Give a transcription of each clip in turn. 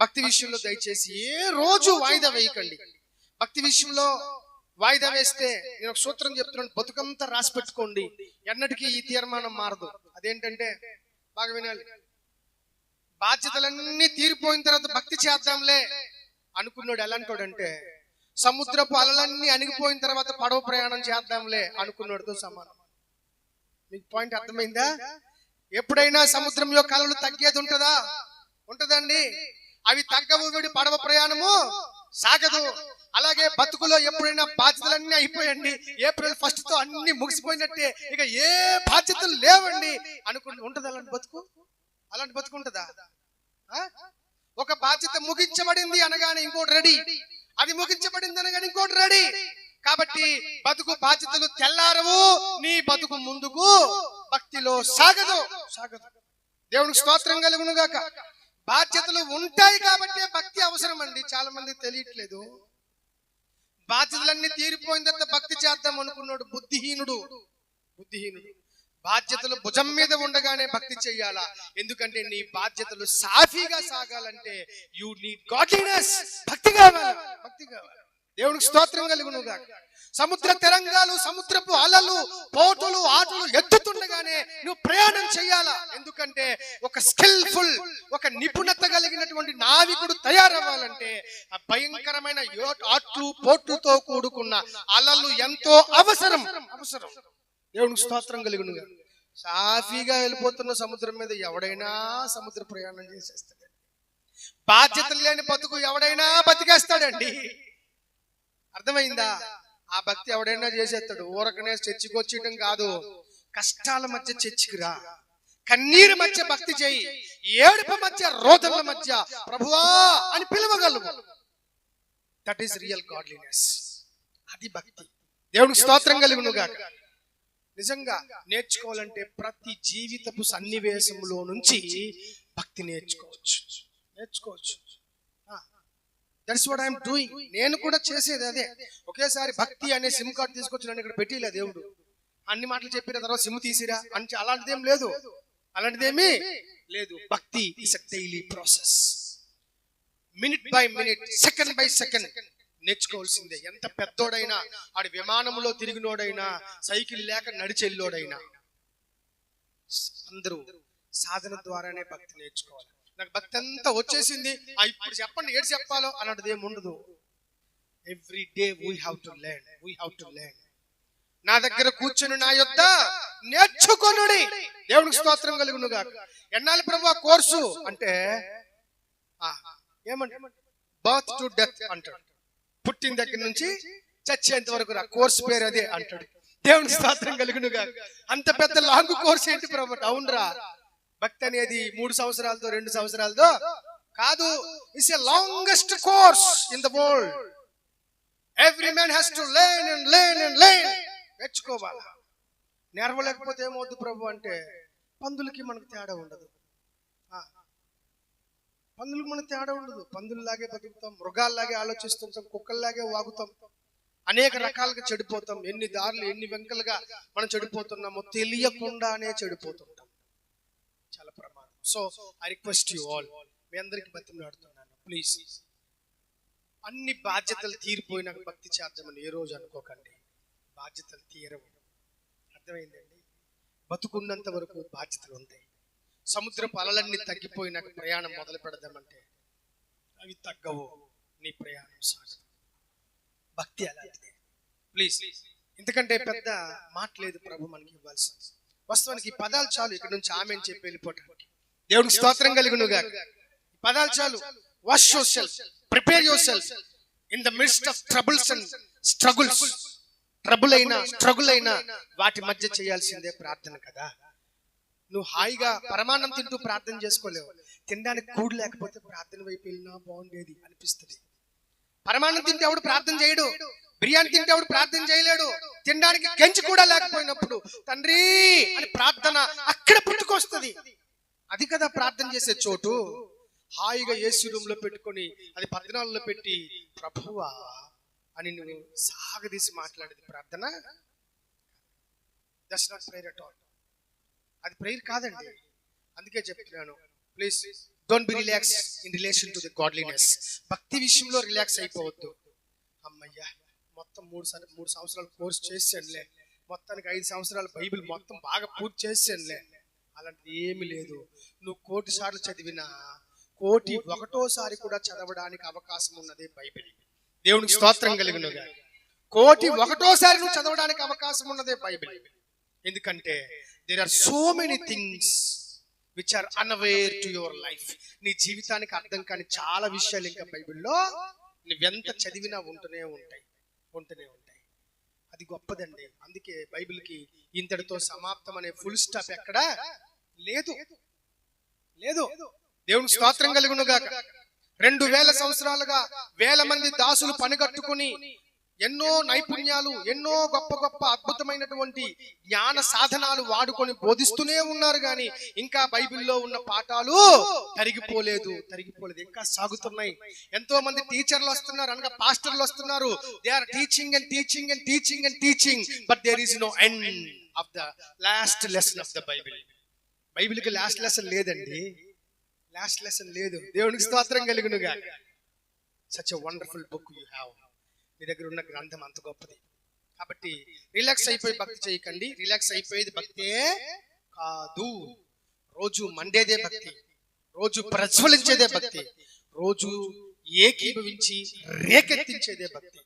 భక్తి విషయంలో దయచేసి ఏ రోజు వాయిదా వేయకండి. భక్తి విషయంలో వాయిదా వేస్తే నేను ఒక సూత్రం చెప్తున్నాను బతుకంతా రాసి పెట్టుకోండి. ఎన్నటికీ ఈ తీర్మానం మారదు. అదేంటంటే బాగా వినాలి. బాధ్యతలన్నీ తీరిపోయిన తర్వాత భక్తి చేద్దాంలే అనుకున్నాడు ఎలాంటోడంటే సముద్రపు అలలన్నీ అణిగిపోయిన తర్వాత పడవ ప్రయాణం చేద్దాంలే అనుకున్నాడుతో సమానం. మీకు పాయింట్ అర్థమైందా? ఎప్పుడైనా సముద్రంలో కలలు తగ్గేది ఉంటుందా? ఉంటదండి. అవి తగ్గవు పడవ ప్రయాణము సాగదు. అలాగే బతుకులో ఎప్పుడైనా బాధ్యతలన్నీ అయిపోయండి. ఏప్రిల్ ఫస్ట్తో అన్ని ముగిసిపోయినట్టే. ఇక ఏ బాధ్యతలు లేవండి. అనుకుంటు ఉంటది అలాంటి బతుకు? అలాంటి బతుకు ఉంటుందా? ఒక బాధ్యత ముగించబడింది అనగానే ఇంకోటి రెడీ. అది ముగించబడింది అనగానే ఇంకోటి రెడీ. కాబట్టి బతుకు బాధ్యతలు తెల్లారవు నీ బతుకు ముందుకు భక్తిలో సాగదు. సాగదు. దేవునికి స్తోత్రం కలుగును గాక. బాధ్యతలు ఉంటాయి కాబట్టి భక్తి అవసరం అండి చాలా మంది తెలియట్లేదు. బాధ్యతలన్నీ తీరిపోయిన తర్వాత భక్తి చేద్దాం అనుకున్నాడు బుద్ధిహీనుడు. బుద్ధిహీనుడు. బాధ్యతలు భుజం మీద ఉండగానే భక్తి చెయ్యాలా ఎందుకంటే నీ బాధ్యతలు సాఫీగా సాగాలంటే యు నీడ్ గాడ్లీనెస్. భక్తి కావాలి. భక్తి కావాలి. దేవునికి స్తోత్రం కలుగును గాక. సముద్ర తరంగాలు సముద్రపు అలలు పోటులు ఆటలు ఎత్తుతుండగానే నువ్వు ప్రయాణం చేయాలా? ఎందుకంటే ఒక స్కిల్ఫుల్ ఒక నిపుణత కలిగినటువంటి నావికుడు తయారవ్వాలంటే ఆ భయంకరమైన ఆట్లు పోట్లతో కూడుకున్న అలలు ఎంతో అవసరం. అవసరం. దేవునికి స్తోత్రం కలిగిన సాఫీగా వెళ్ళిపోతున్న సముద్రం మీద ఎవడైనా సముద్ర ప్రయాణం చేసేస్తాడు బాధ్యతలు లేని బతుకు ఎవడైనా బతికేస్తాడండి. అర్థమైందా? ఆ భక్తి ఎవడైనా చేసేస్తాడు. ఊరకనే చర్చికి వచ్చేయటం కాదు. కష్టాల మధ్య చర్చికి రా. కన్నీరు మధ్య భక్తి చేయి. ఏడుపు మధ్య రోదనల మధ్య ప్రభువా అని పిలవగలము దట్ ఈస్ రియల్ గాడ్లీనెస్ అది భక్తి. దేవునికి స్తోత్రం కలిగిను గాక. నిజంగా నేర్చుకోవాలంటే ప్రతి జీవితపు సన్నివేశంలో నుంచి భక్తి నేర్చుకోవచ్చు. నేర్చుకోవచ్చు. దట్స్ వాట్ ఐఎమ్ డూయింగ్ నేను కూడా చేసేది అదే. ఒకేసారి భక్తి అనే సిమ్ కార్డ్ తీసుకొచ్చి నన్ను ఇక్కడ పెట్టిలే దేవుడు. అన్ని మాటలు చెప్పిన తర్వాత సిమ్ తీసిరా. అని అలాంటిదేం లేదు. అలాంటిదేమీ? లేదు. భక్తి is a daily process minute by minute second by second నేర్చుకోవాల్సిందే. ఎంత పెద్దోడైనా ఆడి విమానంలో తిరిగినోడైనా సైకిల్ లేక నడిచెల్లోడైనా అందరూ సాధన ద్వారానే భక్తి నేర్చుకోవాలి. నాకు భక్తి అంతా వచ్చేసింది. ఇప్పుడు చెప్పండి ఏడు చెప్పాలో అన్నది ఏమి ఉండదు. Every day we have to learn we have to learn నా దగ్గర కూర్చొని నా యొద్ద నేర్చుకొనుడి. దేవునికి స్తోత్రం కలుగును గాక ఎన్నాళ్ళు ప్రభు కోర్సు? అంటే ఆ, ఏమంటే? బర్త్ టు డెత్ అంటాడు. పుట్టిన దగ్గర నుంచి చచ్చేంత వరకు రా. కోర్సు పేరు అదే అంటాడు. దేవునికి స్తోత్రం కలుగును గాక అంత పెద్ద లాంగ్ కోర్స్ ఏంటి ప్రభు? అవునరా. భక్తి అనేది మూడు సంవత్సరాలతో రెండు సంవత్సరాలతో కాదు. It's a longest course in the world every man has to learn and learn and learn నేర్చుకోవాలి? నెరవలేకపోతే ఏమవుద్దు ప్రభు అంటే పందులకి మనకు తేడా ఉండదు. పందులకు మనకు తేడా ఉండదు. పందుల్లాగే బతుకుతాం మృగాల్లాగే ఆలోచిస్తుంటాం కుక్కల్లాగే వాగుతాం. అనేక రకాలుగా చెడిపోతాం. ఎన్ని దారులు ఎన్ని వెంకలుగా మనం చెడిపోతున్నామో తెలియకుండానే చెడిపోతుంటాం. చాలా ప్రమాదం. So I request you all మీ అందరికి బతిమలాడుతున్నాను ప్లీజ్ అన్ని బాధ్యతలు తీరిపోయినాక భక్తి చేద్దామని ఏ రోజు అనుకోకండి. బాధ్యతలు తీరవు. అర్థమైందండి? బతుకున్నంత వరకు బాధ్యతలు ఉంటాయి. సముద్రపు అలలన్నీ తగ్గిపోయినాక ప్రయాణం మొదలు పెడదామంటే అవి తగ్గవు నీ ప్రయాణం సాగదు భక్తి అలాంటిదే. ప్లీజ్. ఎందుకంటే పెద్ద మాట లేదు ప్రభు మనకి ఇవ్వాల్సింది వాస్తవానికి పదాలు చాలు ఇక్కడ నుంచి ఆమె అని చెప్పి వెళ్ళిపోవటానికి. దేవుడికి స్తోత్రం కలిగినగా పదాలు చాలు. Wash yourself prepare yourself in the midst of troubles and struggles trouble అయినా స్ట్రగుల్ అయినా వాటి మధ్య చేయాల్సిందే ప్రార్థన కదా. నువ్వు హాయిగా పరమాన్నం తింటూ ప్రార్థన చేసుకోలేవు. తినడానికి కూడు లేకపోతే ప్రార్థన వైపు వెళ్ళినా బాగుండేది అనిపిస్తుంది. పరమాన్నం తింటే ఎవడు ప్రార్థన చేయడు? బిర్యానీ తింటే ఎవడు ప్రార్థన చేయలేడు? తినడానికి గంజి కూడా లేకపోయినప్పుడు తండ్రి అని ప్రార్థన అక్కడ పుట్టుకొస్తుంది. అది కదా ప్రార్థన చేసే చోటు. హాయిగా ఏసీ రూమ్లో పెట్టుకొని అది పద్నాలుగులో పెట్టి ప్రభువా అని నువ్వు సాగదీసి మాట్లాడేది ప్రార్థన? That's not prayer at all అది ప్రేయర్ కాదండి. అందుకే చెప్తున్నాను. Please don't be relax in relation to the godliness భక్తి విషయంలో రిలాక్స్ అయిపోవద్దు. అమ్మయ్యా మొత్తం మూడు సర మూడు సంవత్సరాలు కోర్స్ చేసానులే. మొత్తానికి ఐదు సంవత్సరాలు బైబిల్ మొత్తం బాగా పూర్తి చేసానులే. అలాంటిది ఏమీ లేదు. నువ్వు కోటి సార్లు చదివినా కోటి ఒకటోసారి కూడా చదవడానికి అవకాశం ఉన్నదే బైబిల్. దేవునికి స్తోత్రం కలిగినగా కోటి ఒకటోసారి నువ్వు చదవడానికి అవకాశం ఉన్నదే బైబిల్. ఎందుకంటే there are so many things which are unaware to your life నీ జీవితానికి అర్థం కాని చాలా విషయాలు ఇంకా బైబిల్లో నువ్వెంత చదివినా ఉంటూనే ఉంటాయి. ఉంటూనే ఉంటాయి. అది గొప్పదండి. అందుకే బైబిల్కి ఇంతటితో సమాప్తం అనే ఫుల్ స్టాప్ ఎక్కడ? లేదు. లేదు. దేవుని స్తోత్రం కలుగును గాక రెండు వేల సంవత్సరాలుగా వేల మంది దాసులు పనిగట్టుకుని ఎన్నో నైపుణ్యాలు ఎన్నో గొప్ప గొప్ప అద్భుతమైనటువంటి జ్ఞాన సాధనాలు వాడుకొని బోధిస్తూనే ఉన్నారు గాని ఇంకా బైబిల్లో ఉన్న పాఠాలు తరిగిపోలేదు తరిగిపోలేదు. ఇంకా సాగుతున్నాయి. ఎంతో మంది టీచర్లు వస్తున్నారు అనగా పాస్టర్లు వస్తున్నారు. They are teaching and teaching and teaching and teaching but there is no end of the last lesson of the Bible బైబిల్కి last lesson లేదండి. లాస్ట్ లెసన్ లేదు. దేవునికి స్తోత్రం కలుగునుగా. Such wonderful book you have మీ దగ్గర ఉన్న గ్రంథం అంత గొప్పది. కాబట్టి రిలాక్స్ అయిపోయి భక్తి చేయకండి. రిలాక్స్ అయిపోయేది భక్తే కాదు. రోజు మండేదే భక్తి. రోజు ప్రజ్వలించేదే భక్తి. రోజు ఏకీభవించి రేకెత్తించేదే భక్తి.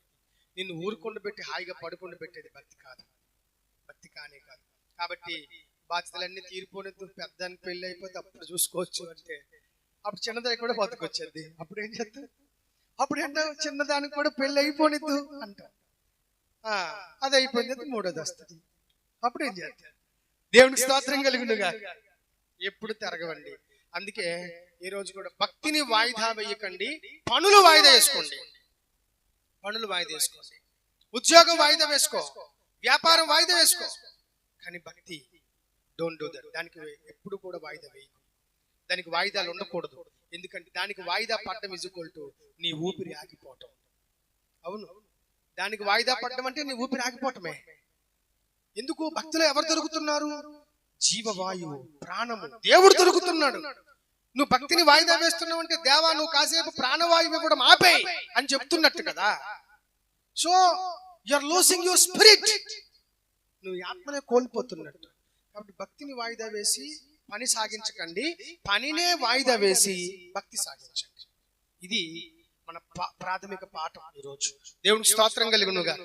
నిన్ను ఊరుకొండ పెట్టి హాయిగా పడుకొండ పెట్టేది భక్తి కాదు. భక్తి కానే కాదు. కాబట్టి బాధ్యతలన్నీ తీరిపోలేదు పెద్ద పెళ్ళి అయిపోతే అప్పుడు చూసుకోవచ్చు అంటే. అప్పుడు చిన్నదానికి కూడా బతుకొచ్చేది. అప్పుడు ఏం చేద్దాం అప్పుడు ఏంటో చిన్నదానికి కూడా పెళ్ళి అయిపోనిద్దు అంటాం. ఆ, అది అయిపోయింది. మూడోది వస్తుంది అప్పుడు ఏం చేద్దాం దేవునికి స్తోత్రం కలుగునుగా ఎప్పుడు తిరగవండి. అందుకే ఈ రోజు కూడా భక్తిని వాయిదా వేయకండి. పనులు వాయిదా వేసుకోండి. పనులు వాయిదా వేసుకోండి. ఉద్యోగం వాయిదా వేసుకో. వ్యాపారం వాయిదా వేసుకో. కానీ భక్తి డోంట్ డూ దట్ దానికి ఎప్పుడు కూడా వాయిదా వేయకు. దానికి వాయిదాలు ఉండకూడదు. ఎందుకంటే దానికి వాయిదా పడడం ఇజ్ ఈక్వల్ టు నీ ఊపిరి ఆగిపోవటం. అవును. దానికి వాయిదా పడడం అంటే నీ ఊపిరి ఆగిపోవటమే. ఎందుకు? భక్తులు ఎవరు దొరుకుతున్నారు? జీవవాయువు ప్రాణము. దేవుడు దొరుకుతున్నాడు. నువ్వు భక్తిని వాయిదా వేస్తున్నావు అంటే దేవా నువ్వు కాసేపు ప్రాణవాయువు ఇవ్వడం ఆపే అని చెప్తున్నట్టు కదా. So are losing your spirit నువ్వు ఆత్మనే కోల్పోతున్నట్టు. కాబట్టి భక్తిని వాయిదా వేసి పని సాగించకండి. పనినే వాయిదా వేసి భక్తి సాగించండి. ఇది మన ప్రాథమిక పాఠం ఈరోజు. దేవునికి స్తోత్రం కలిగినగా.